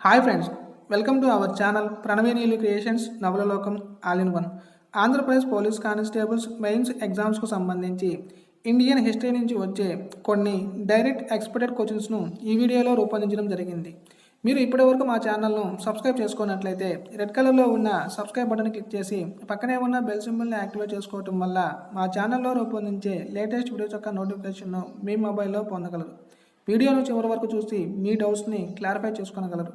Hi friends welcome to our channel ప్రణవేనీలు creations నవలలోకం all in one Andhra Pradesh police constables mains ఎగ్జామ్స్కు సంబంధించి Indian history నుంచి వచ్చే కొన్ని direct expected క్వశ్చన్స్ను ఈ వీడియోలో రూపొందించడం జరిగింది. మీరు ఇప్పటివరకు మా ఛానల్ను సబ్స్క్రైబ్ చేసుకున్నట్లయితే రెడ్ కలర్లో ఉన్న సబ్స్క్రైబ్ బటన్ క్లిక్ చేసి పక్కనే ఉన్న బెల్ సింబల్ని యాక్టివేట్ చేసుకోవటం వల్ల మా ఛానల్లో రూపొందించే లేటెస్ట్ వీడియోస్ యొక్క నోటిఫికేషన్ను మీ మొబైల్లో పొందగలరు. వీడియోను చివరి వరకు చూసి మీ డౌట్స్ని క్లారిఫై చేసుకొనగలరు.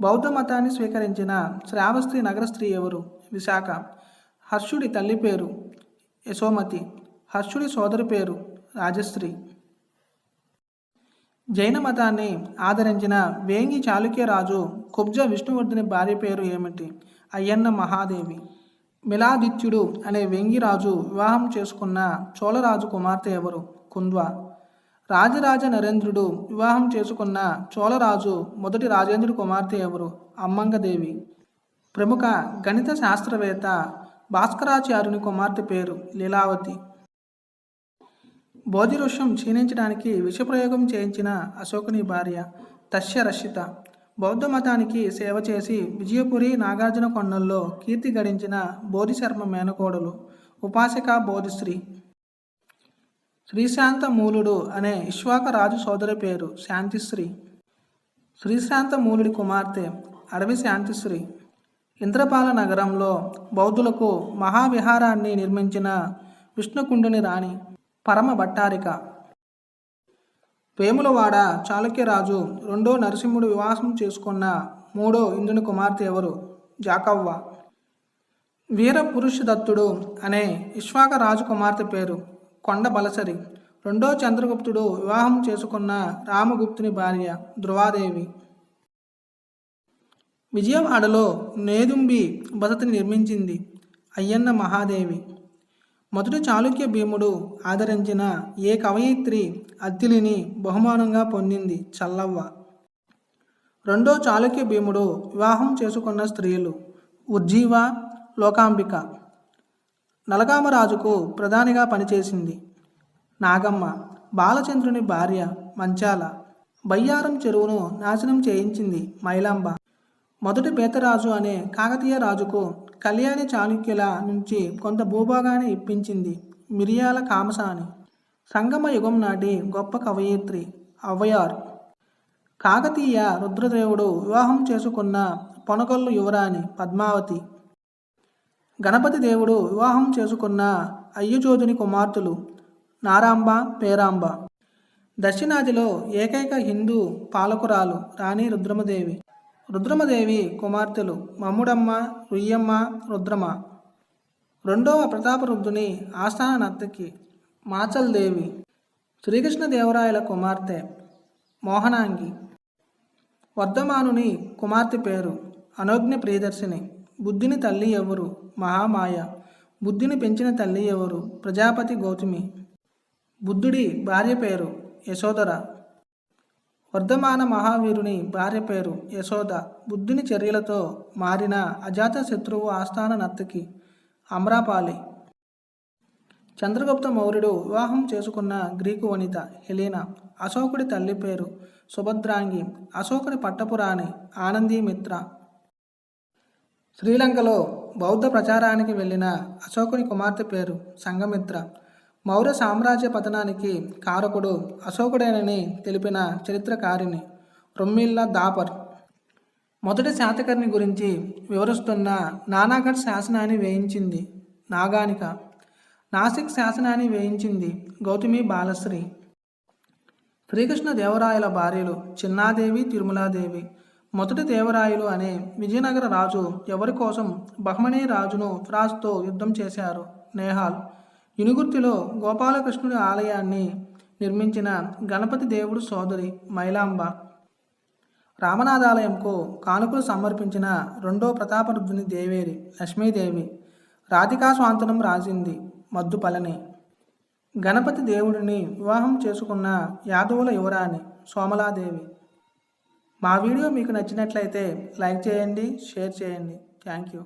బౌద్ధ మతాన్ని స్వీకరించిన శ్రావస్త్రి నగర స్త్రీ ఎవరు? విశాఖ. హర్షుడి తల్లి పేరు యశోమతి. హర్షుడి సోదరి పేరు రాజశ్రీ. జైన మతాన్ని ఆదరించిన వేంగి చాళుక్య రాజు కుబ్జ విష్ణువర్ధుని భార్య పేరు ఏమిటి? అయ్యన్న మహాదేవి. మిలాదిత్యుడు అనే వేంగి రాజు వివాహం చేసుకున్న చోళరాజు కుమార్తె ఎవరు? కుంద్వ. రాజరాజ నరేంద్రుడు వివాహం చేసుకున్న చోళరాజు మొదటి రాజేంద్రుడి కుమార్తె ఎవరు? అమ్మంగదేవి. ప్రముఖ గణిత శాస్త్రవేత్త భాస్కరాచార్యుని కుమార్తె పేరు లీలావతి. బోధి క్షీణించడానికి విషప్రయోగం చేయించిన అశోకుని భార్య తస్యరక్షిత బౌద్ధ మతానికి సేవ చేసి విజయపురి నాగార్జున కొండల్లో కీర్తి గడించిన బోధిశర్మ మేనకోడలు ఉపాసిక బోధిశ్రీ. శ్రీశాంత మూలుడు అనే ఇష్వాక రాజు సోదరి పేరు శాంతిశ్రీ. శ్రీశాంత మూలుడి కుమార్తె అడవి శాంతిశ్రీ. ఇంద్రపాల నగరంలో బౌద్ధులకు మహావిహారాన్ని నిర్మించిన విష్ణుకుండుని రాణి పరమ భట్టారిక. వేములవాడ చాళుక్యరాజు రెండో నరసింహుడు వివాహం చేసుకున్న మూడో ఇంద్రుని కుమార్తె ఎవరు? జాకవ్వ. వీరపురుషదత్తుడు అనే ఇష్వాక రాజు కుమార్తె పేరు కొండ బలసరి. రెండో చంద్రగుప్తుడు వివాహం చేసుకున్న రామగుప్తుని భార్య ధ్రువాదేవి విజయవాడలో నేదుంబి బసతిని నిర్మించింది అయ్యన్న మహాదేవి. మొదటి చాళుక్య భీముడు ఆదరించిన ఏ కవయిత్రి అద్దిలిని బహుమానంగా పొందింది చల్లవ్వ. రెండో చాళుక్య భీముడు వివాహం చేసుకున్న స్త్రీలు ఉజ్జీవ లోకాంబిక. నలగామరాజుకు ప్రధానిగా పనిచేసింది. నాగమ్మ బాలచంద్రుని భార్య మంచాల బయ్యారం చెరువును నాశనం చేయించింది మైలాంబ. మొదటి బేతరాజు అనే కాకతీయ రాజుకు కళ్యాణి చాళుక్యుల నుంచి కొంత భూభాగాన్ని ఇప్పించింది మిరియాల కామసాని. సంగమ యుగం నాటి గొప్ప కవయిత్రి అవ్వయార్. కాకతీయ రుద్రదేవుడు వివాహం చేసుకున్న పొనగొల్లు యువరాణి పద్మావతి. గణపతి దేవుడు వివాహం చేసుకున్న అయ్యజోధుని కుమార్తెలు నారాంబ పేరాంబ. దక్షిణాదిలో ఏకైక హిందూ పాలకురాలు రాణి రుద్రమదేవి. రుద్రమదేవి కుమార్తెలు మమ్ముడమ్మ రుయ్యమ్మ రుద్రమ. రెండవ ప్రతాపరుద్రుని ఆస్థాన నర్తకి మాచల్ దేవి శ్రీకృష్ణదేవరాయల కుమార్తె మోహనాంగి. వర్ధమానుని కుమార్తె పేరు అనోజ్ఞ ప్రియదర్శిని. బుద్ధిని తల్లి ఎవరు? మహామాయ. బుద్ధిని పెంచిన తల్లి ఎవరు? ప్రజాపతి గౌతమి. బుద్ధుడి భార్య పేరు? యశోదర వర్ధమాన మహావీరుని భార్య పేరు? యశోద బుద్ధుని చర్యలతో మారిన అజాత శత్రువు ఆస్థాన నర్తకి. అమ్రాపాలి. చంద్రగుప్త మౌర్యుడు వివాహం చేసుకున్న గ్రీకు వనిత హెలీనా. అశోకుడి తల్లి పేరు సుభద్రాంగి. అశోకుడి పట్టపురాణి ఆనందీమిత్ర. శ్రీలంకలో బౌద్ధ ప్రచారానికి వెళ్ళిన అశోకుని కుమార్తె పేరు సంగమిత్ర మౌర్య సామ్రాజ్య పతనానికి కారకుడు అశోకుడేనని తెలిపిన చరిత్రకారిణి రొమ్మిల్లా దాపర్. మొదటి శాతకర్ణి గురించి వివరిస్తున్న నానాఘట్ శాసనాన్ని వేయించింది నాగానిక. నాసిక్ శాసనాన్ని వేయించింది గౌతమి బాలశ్రీ. శ్రీకృష్ణ దేవరాయల భార్యలు చిన్నాదేవి తిరుమలాదేవి. మొదటి దేవరాయలు అనే విజయనగర రాజు ఎవరి కోసం బహ్మనీ రాజును ఫ్రాజ్తో యుద్ధం చేశారు? నేహాల్. యునుగుర్తిలో గోపాలకృష్ణుడి ఆలయాన్ని నిర్మించిన గణపతి దేవుడు సోదరి మైలాంబ. రామనాథాలయంకు కానుకలు సమర్పించిన రెండో ప్రతాపరుద్రుని దేవేరి లక్ష్మీదేవి. రాధికా స్వాంతనం రాసింది మద్దుపలని గణపతి దేవుడిని వివాహం చేసుకున్న యాదవుల యువరాణి సోమలాదేవి. మా వీడియో మీకు నచ్చినట్లయితే లైక్ చేయండి షేర్ చేయండి. Thank you.